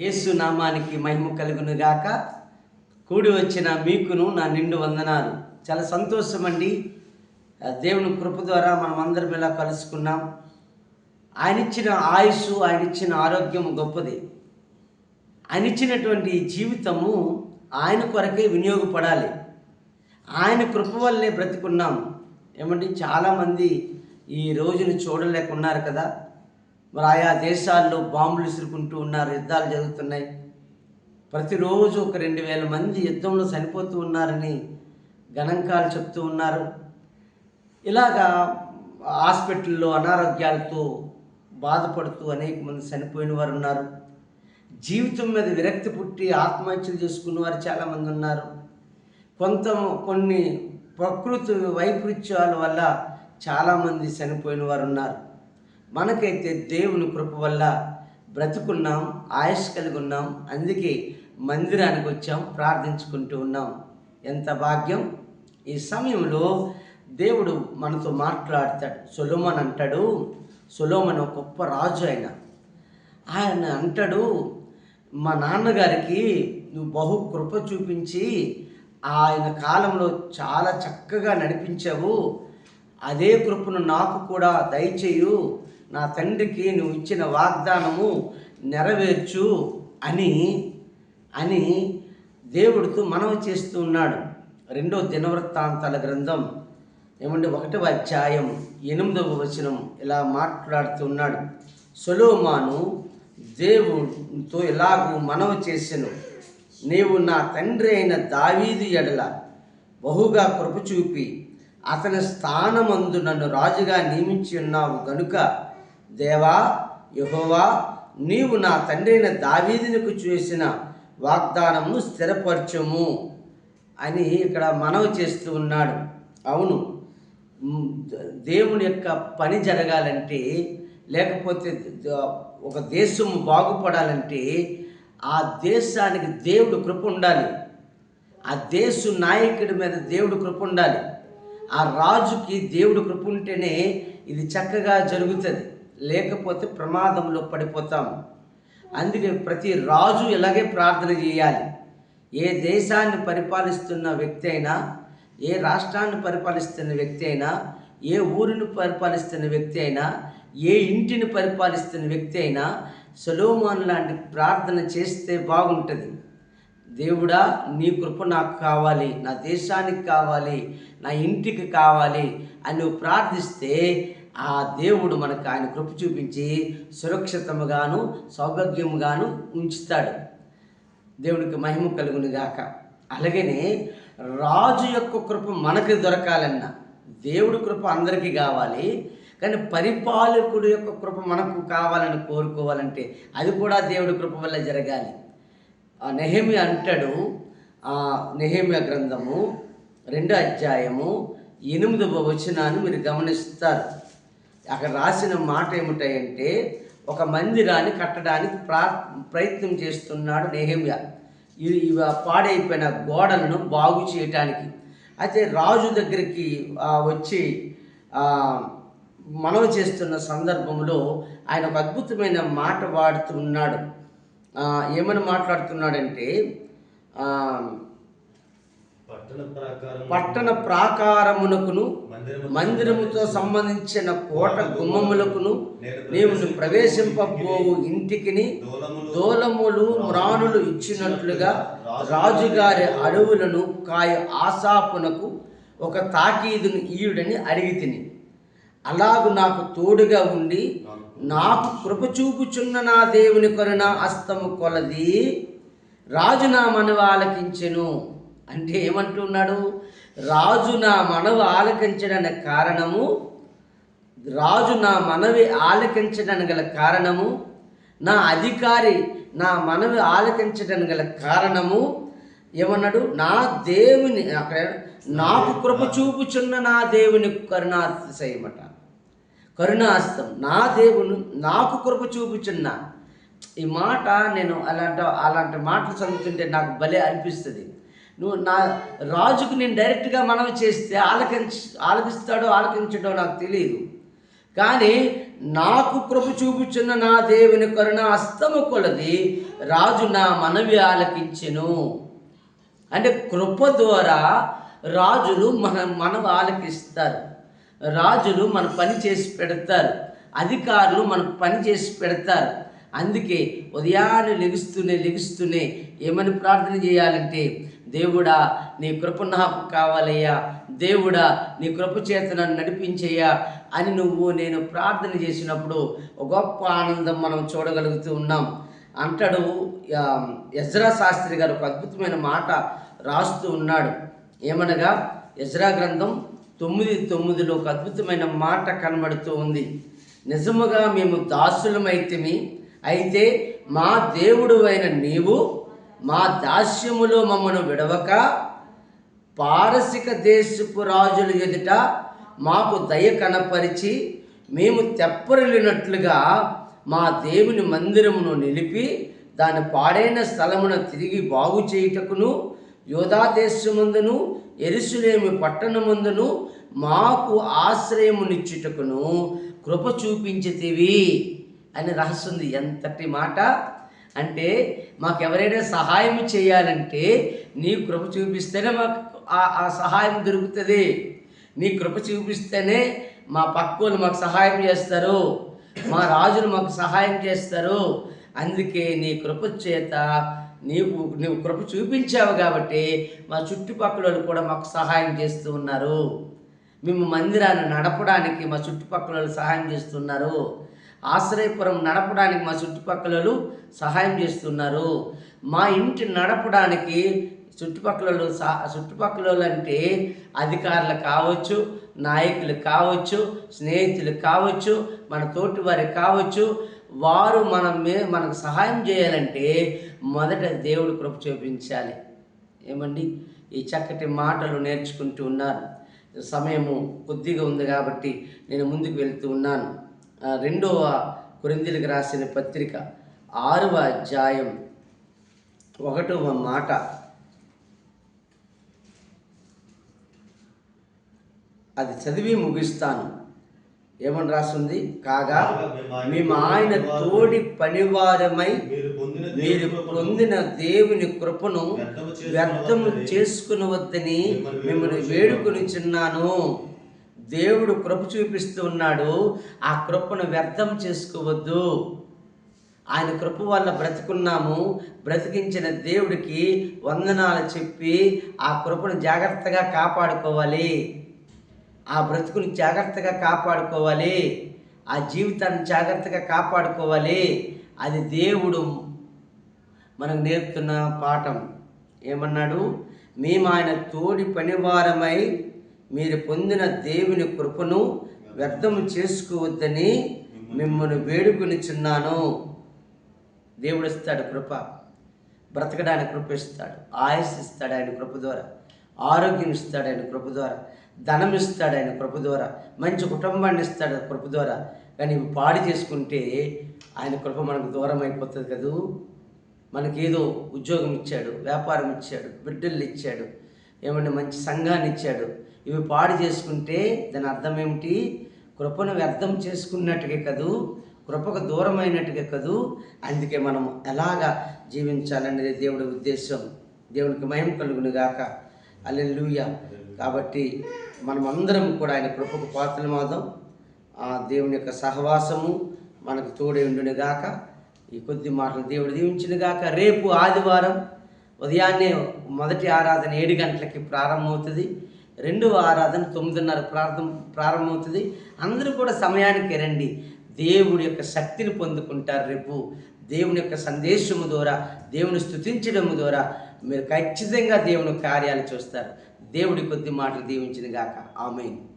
యేసు నామానికి మహిమ కలుగును గాక. కూడి వచ్చిన మీకును నా నిండు వందనాలు. చాలా సంతోషం అండి దేవుని కృప ద్వారా మనం అందరం ఇలా కలుసుకున్నాం. ఆయన ఇచ్చిన ఆయుష్ ఆయన ఇచ్చిన ఆరోగ్యం గొప్పది. ఆయన ఇచ్చినటువంటి జీవితము ఆయన కొరకే వినియోగపడాలి. ఆయన కృప వల్లే బ్రతికున్నాం. ఏమంటే చాలామంది ఈ రోజును చూడలేకున్నారు కదా. మరి ఆయా దేశాల్లో బాంబులు విసురుకుంటూ ఉన్నారు యుద్ధాలు జరుగుతున్నాయి. ప్రతిరోజు ఒక రెండు వేల మంది యుద్ధంలో చనిపోతూ ఉన్నారని గణాంకాలు చెప్తూ ఉన్నారు. ఇలాగా హాస్పిటల్లో అనారోగ్యాలతో బాధపడుతూ అనేక మంది చనిపోయిన వారు ఉన్నారు. జీవితం మీద విరక్తి పుట్టి ఆత్మహత్యలు చేసుకున్న వారు చాలామంది ఉన్నారు. కొంత కొన్ని ప్రకృతి వైపరీత్యాల వల్ల చాలామంది చనిపోయిన వారు ఉన్నారు. మనకైతే దేవుని కృప వల్ల బ్రతుకున్నాం ఆయుష్ కలిగి ఉన్నాం. అందుకే మందిరానికి వచ్చాం ప్రార్థించుకుంటూ ఉన్నాం. ఎంత భాగ్యం! ఈ సమయంలో దేవుడు మనతో మాట్లాడతాడు. సులోమన్ అంటాడు. సులోమన్ ఒక గొప్ప రాజు ఆయన. ఆయన అంటాడు మా నాన్నగారికి నువ్వు బహు కృప చూపించి ఆయన కాలంలో చాలా చక్కగా నడిపించావు. అదే కృపను నాకు కూడా దయచేయు. నా తండ్రికి నువ్వు ఇచ్చిన వాగ్దానము నెరవేర్చు అని అని దేవుడితో మనవి చేస్తూ ఉన్నాడు. రెండో దినవృత్తాంతాల గ్రంథం ఏమంటే ఒకటవ అధ్యాయం ఎనిమిదవ వచనం ఇలా మాట్లాడుతున్నాడు సొలోమాను దేవుడితో ఇలాగూ మనవి చేసెను. నీవు నా తండ్రి అయిన దావీదు ఎడల బహుగా కృప చూపి అతని స్థానమందు నన్ను రాజుగా నియమించి ఉన్నావు గనుక దేవా యహోవా నీవు నా తండ్రైన అయిన దావీదునికి చేసిన వాగ్దానమును స్థిరపరచము అని ఇక్కడ మనవి చేస్తూ ఉన్నాడు. అవును దేవుని యొక్క పని జరగాలంటే లేకపోతే ఒక దేశము బాగుపడాలంటే ఆ దేశానికి దేవుడు కృప ఉండాలి. ఆ దేశ నాయకుడి మీద దేవుడు కృప ఉండాలి. ఆ రాజుకి దేవుడు కృప ఉంటేనే ఇది చక్కగా జరుగుతుంది. లేకపోతే ప్రమాదంలో పడిపోతాం. అందుకే ప్రతి రాజు ఇలాగే ప్రార్థన చేయాలి. ఏ దేశాన్ని పరిపాలిస్తున్న వ్యక్తి అయినా ఏ రాష్ట్రాన్ని పరిపాలిస్తున్న వ్యక్తి అయినా ఏ ఊరిని పరిపాలిస్తున్న వ్యక్తి అయినా ఏ ఇంటిని పరిపాలిస్తున్న వ్యక్తి అయినా సొలోమాన్ లాంటి ప్రార్థన చేస్తే బాగుంటుంది. దేవుడా నీ కృప నాకు కావాలి నా దేశానికి కావాలి నా ఇంటికి కావాలి అని నువ్వు ప్రార్థిస్తే ఆ దేవుడు మనకు ఆయన కృప చూపించి సురక్షితముగాను సౌభాగ్యముగాను ఉంచుతాడు. దేవుడికి మహిమ కలుగును గాక అలాగనే రాజు యొక్క కృప మనకు దొరకాలన్న దేవుడి కృప అందరికీ కావాలి. కానీ పరిపాలకుడు యొక్క కృప మనకు కావాలని కోరుకోవాలంటే అది కూడా దేవుడి కృప వల్ల జరగాలి. ఆ నెహమి అంటాడు ఆ గ్రంథము రెండో అధ్యాయము ఎనిమిదవ వచనాన్ని మీరు గమనిస్తారు. అక్కడ రాసిన మాట ఏమిటాయంటే ఒక మందిరాన్ని కట్టడానికి ప్రా ప్రయత్నం చేస్తున్నాడు నెహమ్య. ఇవి పాడైపోయిన గోడలను బాగు చేయటానికి. అయితే రాజు దగ్గరికి వచ్చి మనవి చేస్తున్న సందర్భంలో ఆయన ఒక అద్భుతమైన మాట వాడుతున్నాడు ఏమని మాట్లాడుతున్నాడంటే ఆ, పట్టణ ప్రాకారం పట్టణ ప్రాకారమునకును మందిరము మందిరముతో సంబంధించిన కోట గుమ్మములకును నీవు ప్రవేశింపబోవు ఇంటికిని దూలములు మ్రాణులు ఇచ్చినట్లుగా రాజుగారి అడవులను కాయ ఆశాపునకు ఒక తాకీదును ఈయుడని అడిగి తిని అలాగు నాకు తోడుగా ఉండి నాకు కృప చూపుచున్న నా దేవుని కరుణ అస్తము కొలది రాజు నా మనవి ఆలకించెను. అంటే ఏమంటున్నాడు? రాజు నా మనవి ఆలకించడానికి కారణము రాజు నా మనవి ఆలకించడానికి గల కారణము నా అధికారి నా మనవి ఆలకించడానికి గల కారణము ఏమన్నాడు? నా దేవుని అక్కడ నాకు కృప చూపుచున్న నా దేవుని కరుణాతిశయమట. కరుణాస్తం. నా దేవుని నాకు కృప చూపుచున్న. ఈ మాట నేను అలాంటి అలాంటి మాటలు చదువుతుంటే నాకు భలే అనిపిస్తుంది. నువ్వు నా రాజుకు నేను డైరెక్ట్గా మనవి చేస్తే ఆలకించ ఆలకిస్తాడో ఆలకించడో నాకు తెలియదు కానీ నాకు కృప చూపుచున్న నా దేవుని కరుణ అస్తము కొలది రాజు నా మనవి ఆలకించెను. అంటే కృప ద్వారా రాజులు మన మనవి ఆలకిస్తారు. రాజులు మన పని చేసి పెడతారు. అధికారులు మన పని చేసి పెడతారు. అందుకే ఉదయాన్నే లెగుస్తూనే లెగుస్తూనే ఏమని ప్రార్థన చేయాలంటే దేవుడా నీ కృప నాకు కావాలయ్యా. దేవుడా నీ కృప చేత నన్ను నడిపించయ్యా అని నువ్వు నేను ప్రార్థన చేసినప్పుడు ఒక గొప్ప ఆనందం మనం చూడగలుగుతూ ఉన్నాం. అంటాడు యజ్రా శాస్త్రి గారు ఒక అద్భుతమైన మాట రాస్తూ ఉన్నాడు. ఏమనగా యజ్రా గ్రంథం తొమ్మిది తొమ్మిదిలో ఒక అద్భుతమైన మాట కనబడుతూ ఉంది. నిజముగా మేము దాసులమైతేమి అయితే మా దేవుడు అయిన నీవు మా దాస్యములో మమ్మను విడవక పారసిక దేశపు రాజుల ఎదుట మాకు దయ కనపరిచి మేము తెప్పరిల్లినట్లుగా మా దేవుని మందిరమును నిలిపి దాని పాడైన స్థలమును తిరిగి బాగు చేయుటకును యోధాదేశమందును ఎరుసులేమి పట్టణమందును మాకు ఆశ్రయమునిచ్చుటకును కృప చూపించితివి. అని రాస్తుంది ఎంతటి మాట? అంటే మాకు ఎవరైనా సహాయం చేయాలంటే నీ కృప చూపిస్తేనే మాకు ఆ సహాయం దొరుకుతుంది. నీ కృప చూపిస్తేనే మా పక్కోళ్ళు మాకు సహాయం చేస్తారు. మా రాజులు మాకు సహాయం చేస్తారు. అందుకే నీ కృప చేత నీవు నువ్వు కృప చూపించావు కాబట్టి మా చుట్టుపక్కల వాళ్ళు కూడా మాకు సహాయం చేస్తూ ఉన్నారు. మేము మందిరాన్ని నడపడానికి మా చుట్టుపక్కల వాళ్ళు సహాయం చేస్తున్నారు. ఆశ్రయపురం నడపడానికి మా చుట్టుపక్కల సహాయం చేస్తున్నారు. మా ఇంటి నడపడానికి చుట్టుపక్కల సా చుట్టుపక్కలలో అంటే అధికారులు కావచ్చు నాయకులు కావచ్చు స్నేహితులు కావచ్చు మన తోటి వారి కావచ్చు వారు మనం మే మనకు సహాయం చేయాలంటే మొదట దేవుడు కృప చూపించాలి. ఏమండి? ఈ చక్కటి మాటలు నేర్చుకుంటూ ఉన్నారు. సమయము కొద్దిగా ఉంది కాబట్టి నేను ముందుకు వెళ్తూ ఉన్నాను. రెండవ కొరిందీలకు రాసిన పత్రిక ఆరవ అధ్యాయం ఒకటవ మాట. అది చదివి ముగిస్తాను. ఏమని రాస్తుంది? కాగా మేము ఆయన తోడి పనివారమై మీరు పొందిన దేవుని కృపను వ్యర్థము వ్యర్థము చేసుకునవద్దని మిమ్మల్ని వేడుకొనిచున్నాను దేవుడు కృప చూపిస్తూ ఉన్నాడు. ఆ కృపను వ్యర్థం చేసుకోవద్దు. ఆయన కృప వల్ల బ్రతుకున్నాము. బ్రతికించిన దేవుడికి వందనాలు చెప్పి ఆ కృపను జాగ్రత్తగా కాపాడుకోవాలి. ఆ బ్రతుకుని జాగ్రత్తగా కాపాడుకోవాలి. ఆ జీవితాన్ని జాగ్రత్తగా కాపాడుకోవాలి. అది దేవుడు. మనకు నేర్పుతున్న పాఠం ఏమన్నాడు? మేము ఆయన తోడి పనివారమై మీరు పొందిన దేవుని కృపను వ్యర్థము చేసుకోవద్దని మిమ్మల్ని వేడుకొనిచున్నాను దేవుడు ఇస్తాడు కృప. బ్రతకడానికి కృప ఇస్తాడు. ఆయుస్ ఇస్తాడు ఆయన కృప ద్వారా. ఆరోగ్యం ఇస్తాడు ఆయన కృప ద్వారా. ధనం ఇస్తాడు ఆయన కృప ద్వారా. మంచి కుటుంబాన్ని ఇస్తాడు కృప ద్వారా. కానీ ఇవి పాడు చేసుకుంటే ఆయన కృప మనకు దూరం అయిపోతుంది కదూ. మనకేదో ఉద్యోగం ఇచ్చాడు వ్యాపారం ఇచ్చాడు బిడ్డలు ఇచ్చాడు ఏమంటే మంచి సంఘాన్ని ఇచ్చాడు. ఇవి పాడు చేసుకుంటే దాని అర్థం ఏమిటి? కృపను వ్యర్థం చేసుకున్నట్టుగా కదూ కృపకు దూరమైనట్టుగా కదూ. అందుకే మనం ఎలాగా జీవించాలనేది దేవుడి ఉద్దేశం. దేవునికి మహిమ కలుగును గాక. అల్లెలుయ కాబట్టి మనమందరం కూడా ఆయన కృపకు పాత్రమాదాం ఆ దేవుని యొక్క సహవాసము మనకు తోడే ఉండును గాక. ఈ కొద్ది మాటలు దేవుడు దీవించిన గాక. రేపు ఆదివారం ఉదయాన్నే మొదటి ఆరాధన ఏడు గంటలకి ప్రారంభమవుతుంది. రెండు ఆరాధన తొమ్మిదిన్నర ప్రార్థన ప్రారంభమవుతుంది. అందరూ కూడా సమయానికి రండి. దేవుడి యొక్క శక్తిని పొందుకుంటారు రేపు. దేవుని యొక్క సందేశము ద్వారా దేవుని స్తుతించడం ద్వారా మీరు ఖచ్చితంగా దేవుని కార్యాలు చూస్తారు. దేవుడి కొద్ది మాటలు దీవించిన గాక. ఆమెను.